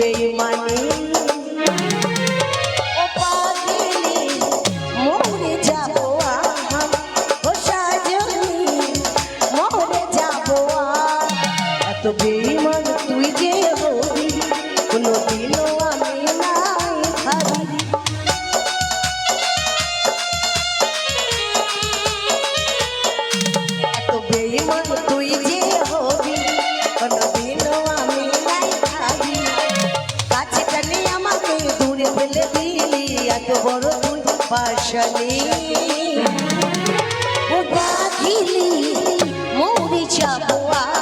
বেইমানি। ও পাগলি, মরে যাব ও সাজনি, মরে যাব এত বেইমান তুই যে হবি কোনোদিনও আমি নাই ভাবি এত বেইমান পাশালি বাঘিলি মৌরি চাপুয়া